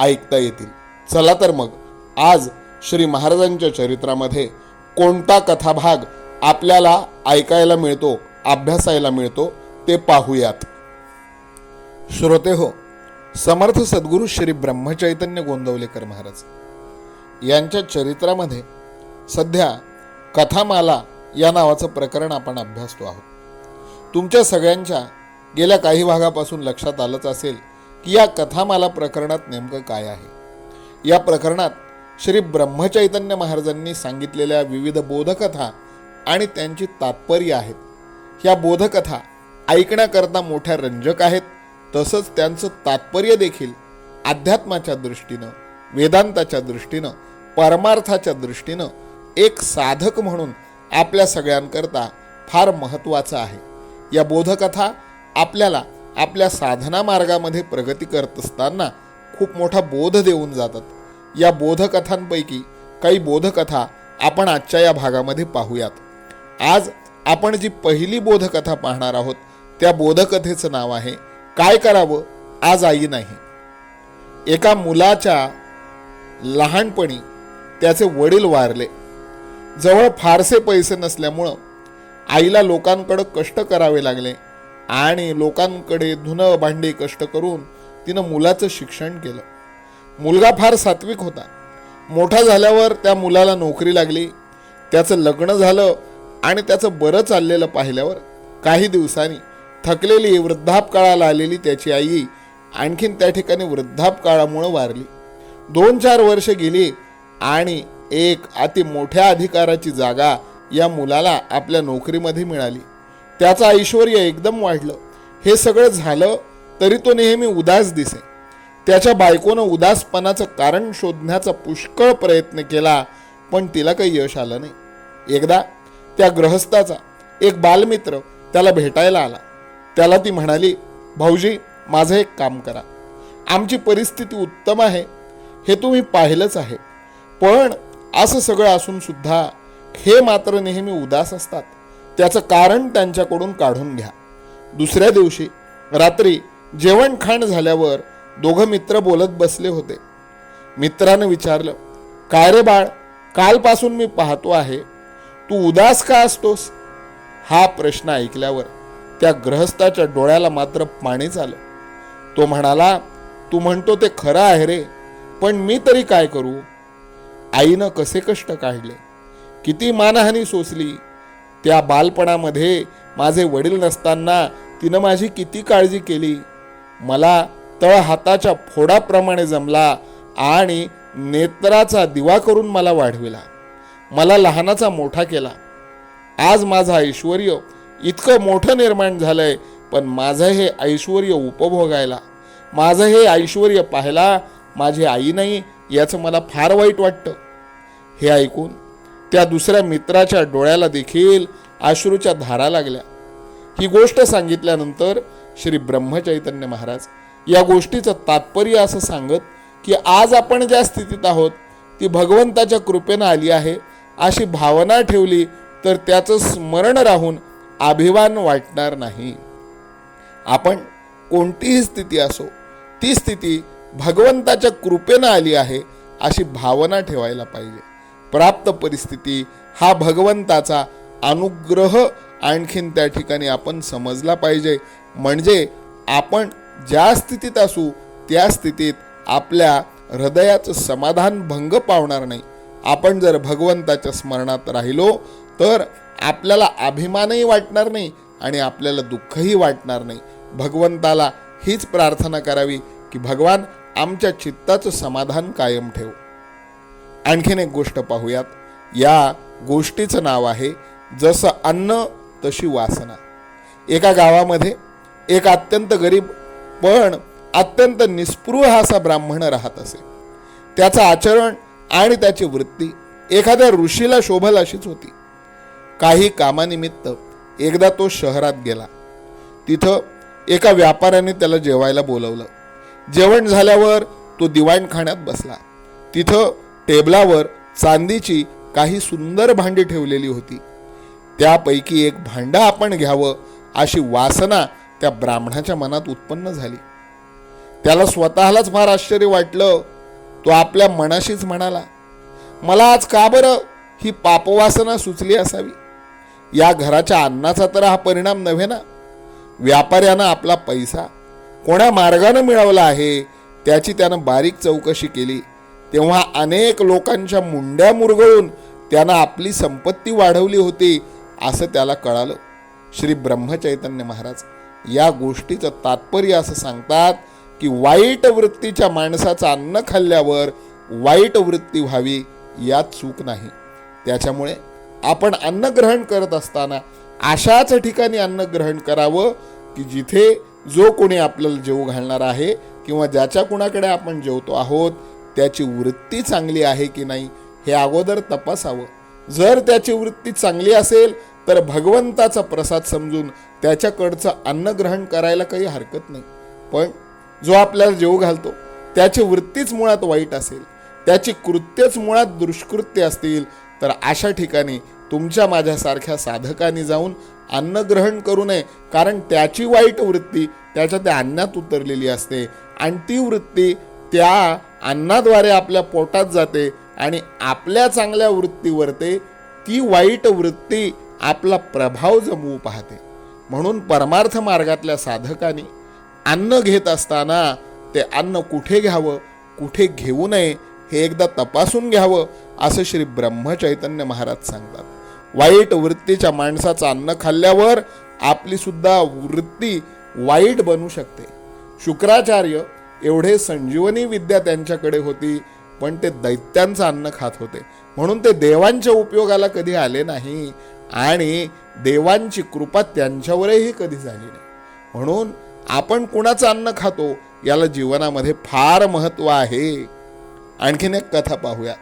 ऐकता येतील. चला तर मग आज श्री महाराजांच्या चरित्रामध्ये कोणता कथाभाग आपल्याला ऐकायला मिळतो अभ्यासायला मिळतो ते पाहूयात. श्रोते हो समर्थ सद्गुरू श्री ब्रह्मचैतन्य गोंदवलेकर महाराज यांच्या चरित्रामध्ये सध्या कथामाला या नावाचं प्रकरण आपण अभ्यासतो आहोत. तुमच्या सगळ्यांच्या गेल्या काही भागापासून लक्षात आलंच असेल की या कथामाला प्रकरणात नेमकं काय आहे? या प्रकरणात श्री ब्रह्मचैतन्य महाराजांनी सांगितलेल्या विविध बोधकथा आणि त्यांची तात्पर्य आहेत. या बोधकथा ऐकण्याकरता मोठ्या रंजक आहेत. तसंच त्यांचं तात्पर्य देखील अध्यात्माच्या दृष्टीनं वेदांताच्या दृष्टीनं परमार्थाच्या दृष्टीनं एक साधक म्हणून आपल्या सगळ्यांकरता फार महत्त्वाचं आहे. या बोधकथा आपल्याला आपल्या साधना मार्गामध्ये प्रगती करत असताना खूप मोठा बोध देऊन जातात. या बोधकथांपैकी काही बोधकथा आपण आजच्या या भागामध्ये पाहूयात. आज आपण जी पहिली बोधकथा पाहणार आहोत त्या बोधकथेचं नाव आहे काय करावं आज आई नाही? एका मुलाच्या लहानपणी त्याचे वडील वारले. जवळ फारसे पैसे नसल्यामुळं आईला लोकांकडं कष्ट करावे लागले. आणि लोकांकडे धुनं भांडी कष्ट करून तिनं मुलाचं शिक्षण केलं. मुलगा फार सात्विक होता. मोठा झाल्यावर त्या मुलाला नोकरी लागली. त्याचं लग्न झालं आणि त्याचं बरं चाललेलं पाहिल्यावर काही दिवसांनी थकलेली वृद्धापकाळाला आलेली त्याची आई आणखीन त्या ठिकाणी वृद्धापकाळामुळं वारली. दोन चार वर्ष गेली आणि एक अति मोठ्या अधिकाराची जागा या मुलाला आपल्या नोकरीमध्ये मिळाली. त्याचं ऐश्वर एकदम वाढलं. हे सगळं झालं तरी तो नेहमी उदास दिसे. त्याच्या बायकोनं उदासपणाचं कारण शोधण्याचा पुष्कळ प्रयत्न केला पण तिला काही यश आलं नाही. एकदा त्या ग्रहस्थाचा एक बालमित्र त्याला भेटायला आला. त्याला ती म्हणाली भाऊजी माझं एक काम करा. आमची परिस्थिती उत्तम आहे. हे तुम्ही पाहिलंच आहे. पण असं सगळं असून सुद्धा हे मात्र नेहमी उदास असतात. त्याचं कारण त्यांच्याकडून काढून घ्या. दुसऱ्या दिवशी रात्री जेवण खाण झाल्यावर दोघं मित्र बोलत बसले होते. मित्रानं विचारलं काय रे बाळ कालपासून मी पाहतो आहे तू उदास का असतोस? हा प्रश्न ऐकल्यावर त्या ग्रहस्थाच्या डोळ्याला मात्र पाणीच आलं तो म्हणाला तू म्हणतो ते खरं आहे रे पण मी तरी काय करू? आईनं कसे कष्ट काढले. किती मानहानी सोसली त्या बालपणामध्ये माझे वडील नसताना तिनं माझी किती काळजी केली. मला तळ हाताच्या फोडाप्रमाणे जमला आणि नेत्राचा दिवा करून मला वाढविला. मला लहानाचा मोठा केला. आज माझा ऐश्वर इतकं मोठं निर्माण झालंय पण माझं हे ऐश्वर उपभोगायला माझं हे ऐश्वर पाहायला माझी आई नाही याचं मला फार वाईट वाटतं. हे ऐकून त्या दुसऱ्या मित्राच्या डोळ्याला देखील अश्रूच्या धारा लागल्या. ही गोष्ट सांगितल्यानंतर श्री ब्रह्मचैतन्य महाराज या गोष्टीचं तात्पर्य असं सांगत की आज आपण ज्या स्थितीत आहोत ती भगवंताच्या कृपेनं आली आहे अशी भावना ठेवली तर त्याचं स्मरण राहून अभिमान वाटणार नाही. आपण कोणतीही स्थिती असो ती स्थिती भगवंताच्या कृपेनं आली आहे अशी भावना ठेवायला पाहिजे. प्राप्त परिस्थिती हा भगवंताचा अनुग्रह आणखीन त्या ठिकाणी आपण समजला पाहिजे. म्हणजे आपण ज्या स्थितीत असू त्या स्थितीत आपल्या हृदयाचं समाधान भंग पावणार नाही. आपण जर भगवंताच्या स्मरणात राहिलो तर आपल्याला अभिमानही वाटणार नाही आणि आपल्याला दुःखही वाटणार नाही. भगवंताला हीच प्रार्थना करावी की भगवान आमच्या चित्ताचं समाधान कायम ठेव. आणखीन एक गोष्ट पाहूयात. या गोष्टीचं नाव आहे जसं अन्न तशी वासना. एका गावामध्ये एक अत्यंत गरीब पण अत्यंत निस्पृह असा ब्राह्मण राहत असे. त्याचं आचरण आणि त्याची वृत्ती एखाद्या ऋषीला शोभल अशीच होती. काही कामानिमित्त एकदा तो शहरात गेला. तिथं एका व्यापाऱ्याने त्याला जेवायला बोलवलं. जेवण झाल्यावर तो दिवाणखाण्यात बसला. तिथं टेबलावर चांदीची काही सुंदर भांडी ठेवलेली होती. त्यापैकी एक भांडं आपण घ्यावं अशी वासना त्या ब्राह्मणाच्या मनात उत्पन्न झाली. त्याला स्वतःलाच फार आश्चर्य वाटलं. तो आपल्या मनाशीच म्हणाला मला आज का बरं ही पापवासना सुचली असावी? या घराच्या अन्नाचा तर हा परिणाम नव्हे ना? व्यापाऱ्यानं आपला पैसा कोण्या मार्गानं मिळवला आहे त्याची त्यानं बारीक चौकशी केली. तेव्हा अनेक लोकांच्या मुंड्या मुरगळून त्यानं आपली संपत्ती वाढवली होती असं त्याला कळालं. श्री ब्रह्मचैतन्य महाराज या गोष्टीचं तात्पर्य असं सांगतात की वाईट वृत्तीच्या माणसाचं अन्न खाल्ल्यावर वाईट वृत्ती व्हावी यात चूक नाही. त्याच्यामुळे आपण अन्न ग्रहण करत असताना अशाच ठिकाणी अन्न ग्रहण करावं की जिथे जो कोणी आपल्याला जेव घालणार आहे किंवा ज्याच्या कुणाकडे आपण जेवतो आहोत त्याची वृत्ती चांगली आहे की नाही हे अगोदर तपासावं. जर त्याची वृत्ती चांगली असेल तर भगवंताचा प्रसाद समजून त्याच्याकडचं अन्न ग्रहण करायला काही हरकत नाही. पण जो आपल्याला जेव घालतो त्याची वृत्तीच मुळात वाईट असेल त्याची कृत्यच मुळात दुष्कृत्य असतील तर अशा ठिकाणी तुमच्या माझ्यासारख्या साधकांनी जाऊन अन्न ग्रहण करू नये कारण त्याची वाईट वृत्ती त्याच्या त्या अन्नात उतरलेली असते आणि ती वृत्ती त्या अन्नाद्वारे आपल्या पोटात जाते आणि आपल्या चांगल्या वृत्तीवरते ती वाईट वृत्ती आपला प्रभाव जमवू पाहते. म्हणून परमार्थ मार्गातल्या साधकांनी अन्न घेत असताना ते अन्न कुठे घ्यावं कुठे घेऊ नये हे एकदा तपासून घ्यावं असं श्री ब्रह्मचैतन्य महाराज सांगतात. वाईट वृत्तीच्या माणसाचं अन्न खाल्ल्यावर आपलीसुद्धा वृत्ती वाईट बनू शकते. शुक्राचार्य एवढे संजीवनी विद्या त्यांच्याकडे होती पण ते दैत्यांचं अन्न खात होते. म्हणून ते देवांच्या उपयोगाला कधी आले नाही आणि देवांची कृपा त्यांच्यावरही कधी झाली नाही. म्हणून आपण कुणाचं अन्न खातो याला जीवनामध्ये फार महत्त्व आहे. आणखीन एक कथा पाहूया.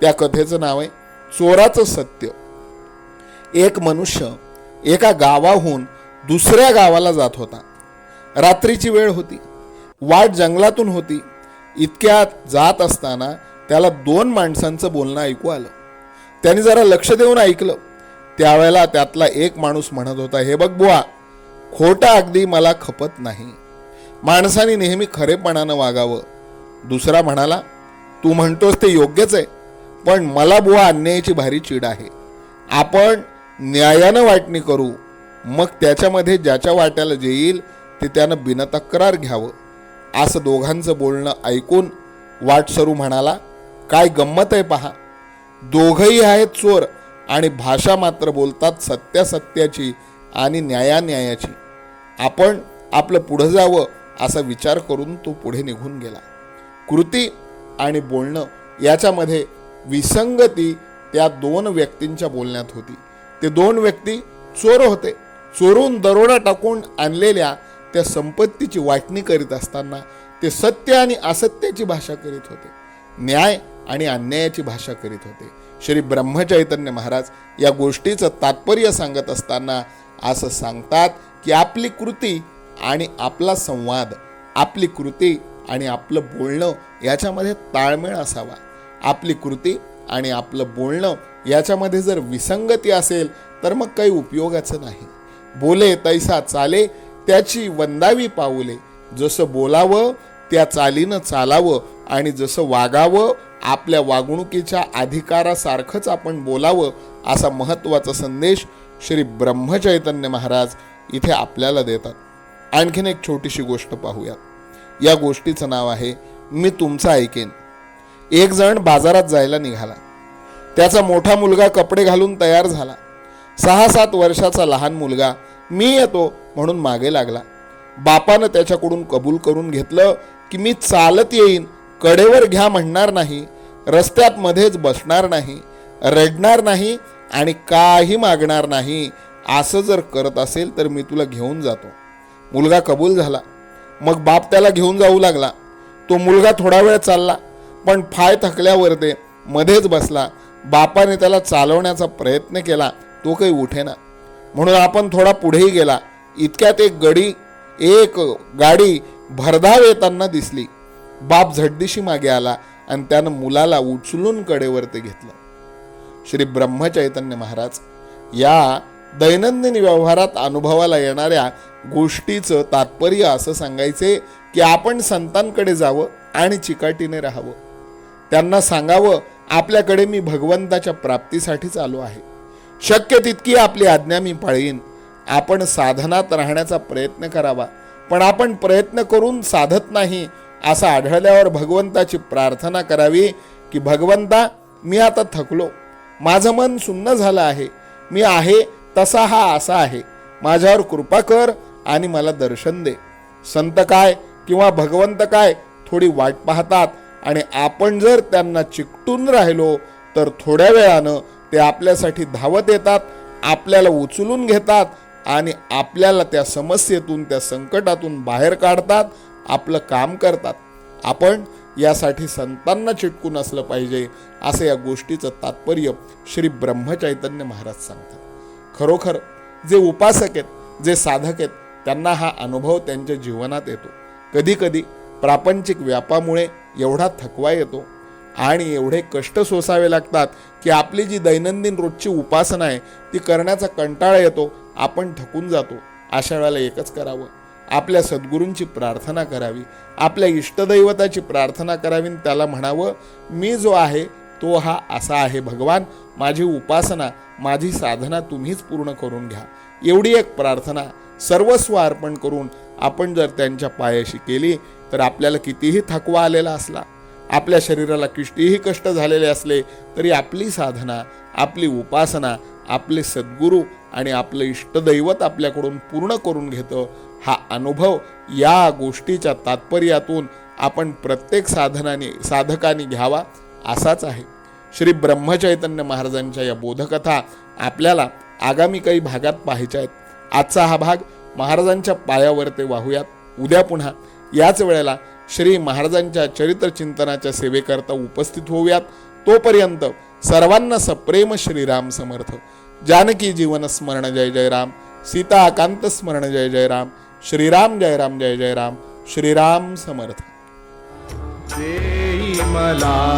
त्या कथेचं नाव आहे चोराचं सत्य. एक मनुष्य एका गावाहून दुसऱ्या गावाला जात होता. रात्रीची वेळ होती. वाट जंगलातून होती. इतक्यात जात असताना त्याला दोन माणसांचं बोलणं ऐकू आलं. त्याने जरा लक्ष देऊन ऐकलं. त्यावेळेला त्यातला एक माणूस म्हणत होता हे बघ बुवा खोटा अगदी मला खपत नाही. माणसाने नेहमी खरेपणानं वागावं. दुसरा म्हणाला तू म्हणतोस ते योग्यच आहे पण मला बुवा अन्यायाची भारी चीड आहे. आपण न्यायानं वाटणी करू. मग त्याच्यामध्ये ज्याच्या वाट्याला जे येईल ते त्यानं बिनतक्रार घ्यावं. असं दोघांचं बोलणं ऐकून वाटसरू म्हणाला काय गंमत आहे पहा. दोघही आहेत चोर आणि भाषा मात्र बोलतात सत्यासत्याची आणि न्यायान्यायाची. आपण आपलं पुढं जावं असा विचार करून तो पुढे निघून गेला. कृती आणि बोलणं याच्यामध्ये विसंगती त्या दोन व्यक्तींच्या बोलण्यात होती. ते दोन व्यक्ती चोर होते. चोरून दरोडा टाकून आणलेल्या त्या संपत्तीची वाटणी करीत असताना ते सत्य आणि असत्याची भाषा करीत होते. न्याय आणि अन्यायाची भाषा करीत होते. श्री ब्रह्मचैतन्य महाराज या गोष्टीचं तात्पर्य सांगत असताना असं सांगतात की आपली कृती आणि आपला संवाद आपली कृती आणि आपलं बोलणं याच्यामध्ये ताळमेळ असावा. आपली कृती आणि आपलं बोलणं याच्यामध्ये जर विसंगती असेल तर मग काही उपयोगाचं नाही. बोले तैसा चाले त्याची वंदावी पाऊले. जसं बोलावं त्या चालीनं चालावं आणि जसं वागावं आपल्या वागणुकीच्या अधिकारासारखंच आपण बोलावं असा महत्त्वाचा संदेश श्री ब्रह्मचैतन्य महाराज इथे आपल्याला देतात. आणखीन एक छोटीशी गोष्ट पाहूया या गोष्टीचं नाव आहे मी तुमचं ऐकेन. एक जण बाजारात जायला निघाला. त्याचा मोठा मुलगा कपडे घालून तयार झाला. सहा सात वर्षाचा लहान मुलगा मी येतो म्हणून मागे लागला. बापानं त्याच्याकडून कबूल करून घेतलं की मी चालत येईन कडेवर घ्या म्हणणार नाही रस्त्यात मध्येच बसणार नाही रडणार नाही आणि काही मागणार नाही असं जर करत असेल तर मी तुला घेऊन जातो. मुलगा कबूल झाला. मग बाप त्याला घेऊन जाऊ लागला. तो मुलगा थोडा वेळ चालला पण फाय थकल्यावर ते मध्येच बसला. बापाने त्याला चालवण्याचा प्रयत्न केला तो काही उठेना. म्हणून आपण थोडा पुढेही गेला. इतक्यात एक गडी एक गाडी भरधाव येताना दिसली. बाप झटदिशी मागे आला आणि त्यानं मुलाला उचलून कडेवरती घेतलं. श्री ब्रह्मचैतन्य महाराज या दैनंदिन व्यवहारात अनुभवाला येणाऱ्या गोष्टीचं तात्पर्य असं सांगायचे की आपण संतांकडे जावं आणि चिकाटीने राहावं. त्यांना सांगावं आपल्याकडे मी भगवंताच्या प्राप्तीसाठीच आलो आहे. शक्य तितकी आपली आज्ञा मी पाळीन. आपण साधनात राहण्याचा प्रयत्न करावा. पण आपण प्रयत्न करून साधत नाही असं आढळल्यावर भगवंताची प्रार्थना करावी की भगवंता मी आता थकलो. माझं मन सुन्न झालं आहे. मी आहे तसा हा असा आहे. माझ्यावर कृपा कर आणि मला दर्शन दे. संत काय किंवा भगवंत काय थोडी वाट पाहतात आणि आपण जर त्यांना चिकटून राहिलो तर थोड्या वेळानं ते आपल्यासाठी धावत येतात आपल्याला उचलून घेतात आणि आपल्याला त्या समस्येतून त्या संकटातून बाहेर काढतात आपलं काम करतात. आपण यासाठी संतांना चिटकून असलं पाहिजे असं या गोष्टीचं तात्पर्य श्री ब्रह्मचैतन्य महाराज सांगतात. खरोखर जे उपासक आहेत जे साधक आहेत त्यांना हा अनुभव त्यांच्या जीवनात येतो. कधीकधी प्रापंचिक व्यापामुळे एवढा थकवा येतो आणि एवढे कष्ट सोसावे लागतात की आपली जी दैनंदिन रोजची उपासना आहे ती करण्याचा कंटाळा येतो आपण थकून जातो. अशा वेळेला एकच करावं. आपल्या सद्गुरूंची प्रार्थना करावी. आपल्या इष्टदैवताची प्रार्थना करावी आणि त्याला म्हणावं मी जो आहे तो हा असा आहे भगवान. माझी उपासना माझी साधना तुम्हीच पूर्ण करून घ्या. एवढी एक प्रार्थना सर्वस्व अर्पण करून आपण जर त्यांच्या पायाशी केली तर आपल्याला कितीही थकवा आलेला असला आपल्या शरीराला कितीही कष्ट झालेले असले तरी आपली साधना आपली उपासना आपले सद्गुरू आणि आपलं इष्टदैवत आपल्याकडून पूर्ण करून घेतं हा अनुभव या गोष्टीच्या तात्पर्यातून आपण प्रत्येक साधनाने साधकाने घ्यावा असाच आहे. श्री ब्रह्मचैतन्य महाराजांच्या या बोधकथा आपल्याला आगामी काही भागात पाहायच्या आहेत. आजचा हा भाग महाराजांच्या पायावर ते वाहूयात. उद्या पुन्हा याच वेळेला श्री महाराजांच्या चरित्र चिंतनाच्या सेवेकरता उपस्थित होऊयात. तोपर्यंत सर्वांना सप्रेम श्रीराम समर्थ. जानकी जीवन स्मरण जय जय राम. सीताकांत स्मरण जय जय राम. श्रीराम जय राम जय जय राम. श्रीराम समर्थ. देई मला